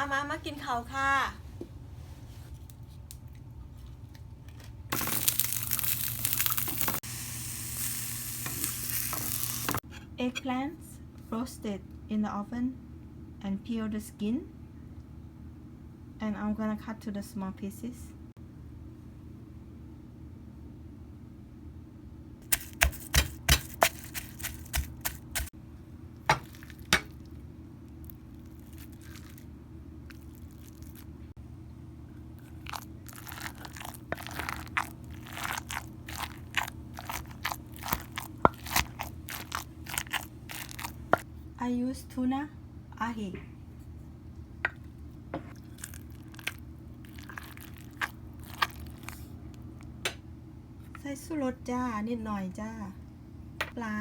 มามามากินข้าวค่ะ Eggplants roasted in the oven and peel the skin. And I'm gonna cut to the small pieces. I use tuna ahi. ใส่สุรสจ้า นิดหน่อยจ้า ปลา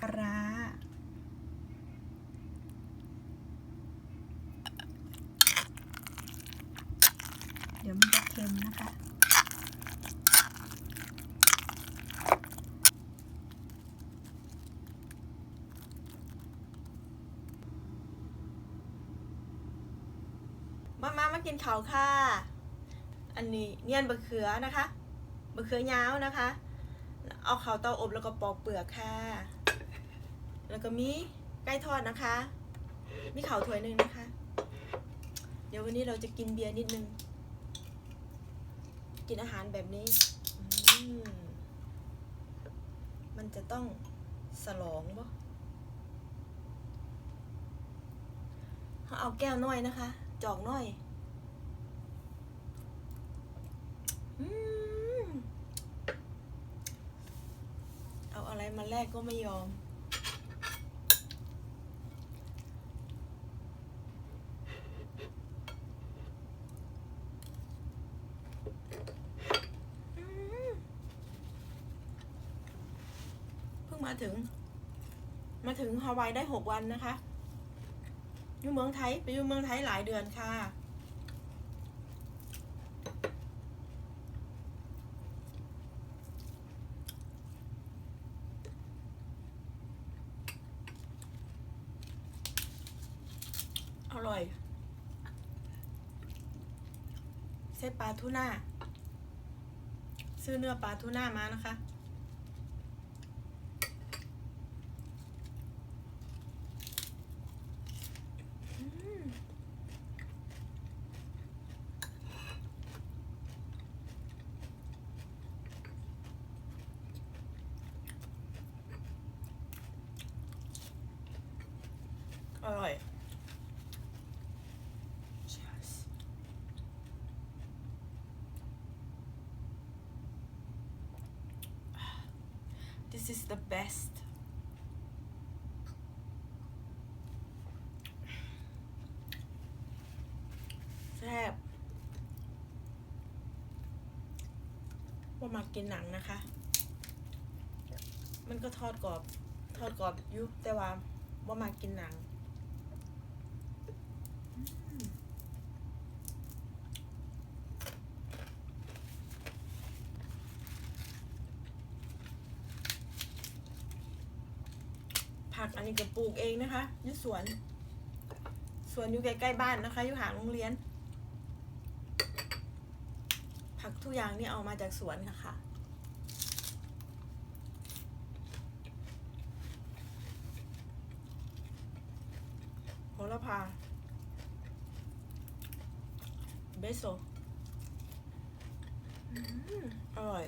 ปลาร้าเดี๋ยวมันจะเค็มนะคะ มามากินข้าวค่ะ อันนี้เนียนบะเขือนะคะบะเขือยาวนะคะ เอาข้าวเตาอบแล้วก็ปอกเปลือกค่ะ แล้วก็มีไก่ทอดนะคะ มีข้าวถ้วยหนึ่งนะคะ เดี๋ยววันนี้เราจะกินเบียร์นิดนึง กินอาหารแบบนี้มมันจะต้องสลองปะเขาเอาแก้วน้อยนะคะ จอกน้อย อืม เอาอะไรกก็ไม่ยอมอืมเพิ่งมาถึง มาถึงฮาวายได้หกวันนะคะ อยู่เมืองไทย ไปอยู่เมืองไทยหลายเดือนค่ะ อร่อย เส้นปลาทูน่าซื้อเนื้อปลาทูน่ามานะคะ อืมอร่อย Cheers. This is the best. แซ่บว่ามากินหนังนะคะ มันก็ทอดกรอบ ทอดกรอบอยุแต่ว่าว่ามากินหนัง ผักอันนี้ก็ปลูกเองนะคะอยู่สวน สวนอยู่ใกล้ๆบ้านนะคะอยู่ห่างโรงเรียน ผักทุกอย่างนี่เอามาจากสวนค่ะค่ะโหระพาเบโซอืมอร่อย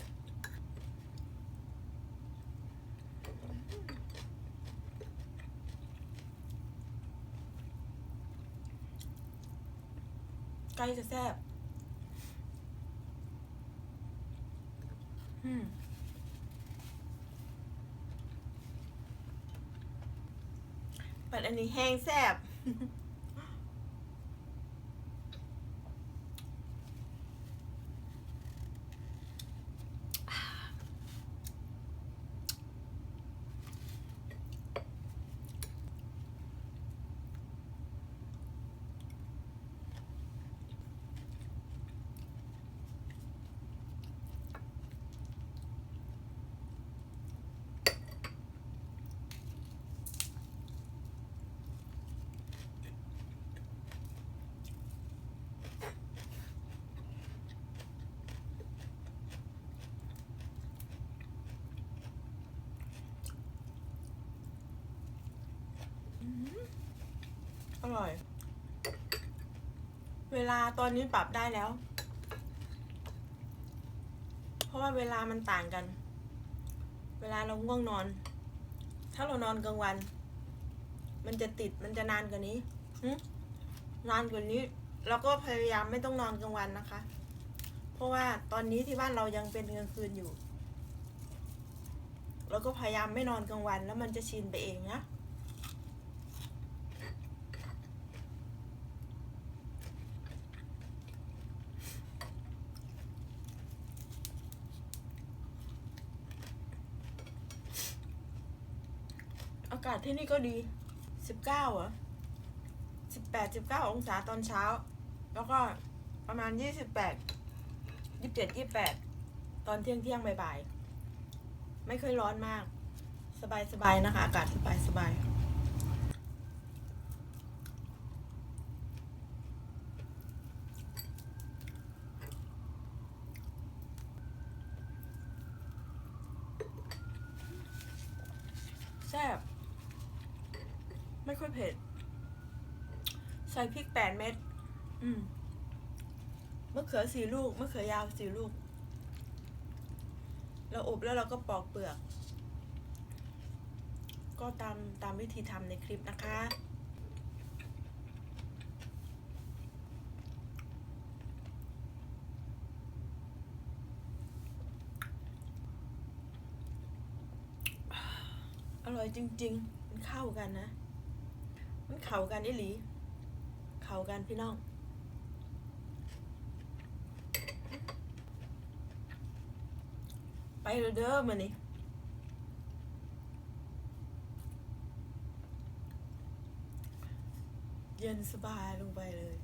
ไก่จะแซ่บอืมปัดอันนี้แห้งแซ่บ ลาตอนนี้ปรับได้แล้ว เพราะว่าเวลามันต่างกัน เวลาเราง่วงนอน ถ้าเรานอนกลางวัน มันจะติดมันจะนานกว่านี้นานกว่านี้เราก็พยายามไม่ต้องนอนกลางวันนะคะ เพราะว่าตอนนี้ที่บ้านเรายังเป็นกลางคืนอยู่ เราก็พยายามไม่นอนกลางวันแล้วมันจะชินไปเองนะ อาศที่นี่ก็ดี สิบเก้าอะสิบแปดสิบเก้าองศาตอนเช้า แล้วก็ประมาณยี่สิบแปดยี่สิบเจ็ดยี่สิบแปดตอนเที่ยงเที่ยงบ่ายๆ ไม่เคยร้อนมาก สบายสบายๆนะคะ อากาศสบายสบายแซ่บ ไม่ ค่อยเผ็ด ใส่พริกแปดเม็ด อืมมะเขือสี่ลูกมะเขือยาวสี่ลูก เราอบแล้วเราก็ปอกเปลือก ก็ตามตามวิธีทำในคลิปนะคะอร่อยจริงๆ มันเข้ากันนะ มันเข่ากันอีหลี เข่ากันพี่น้องไปเด้อมานี่เย็นสบายลงไปเลย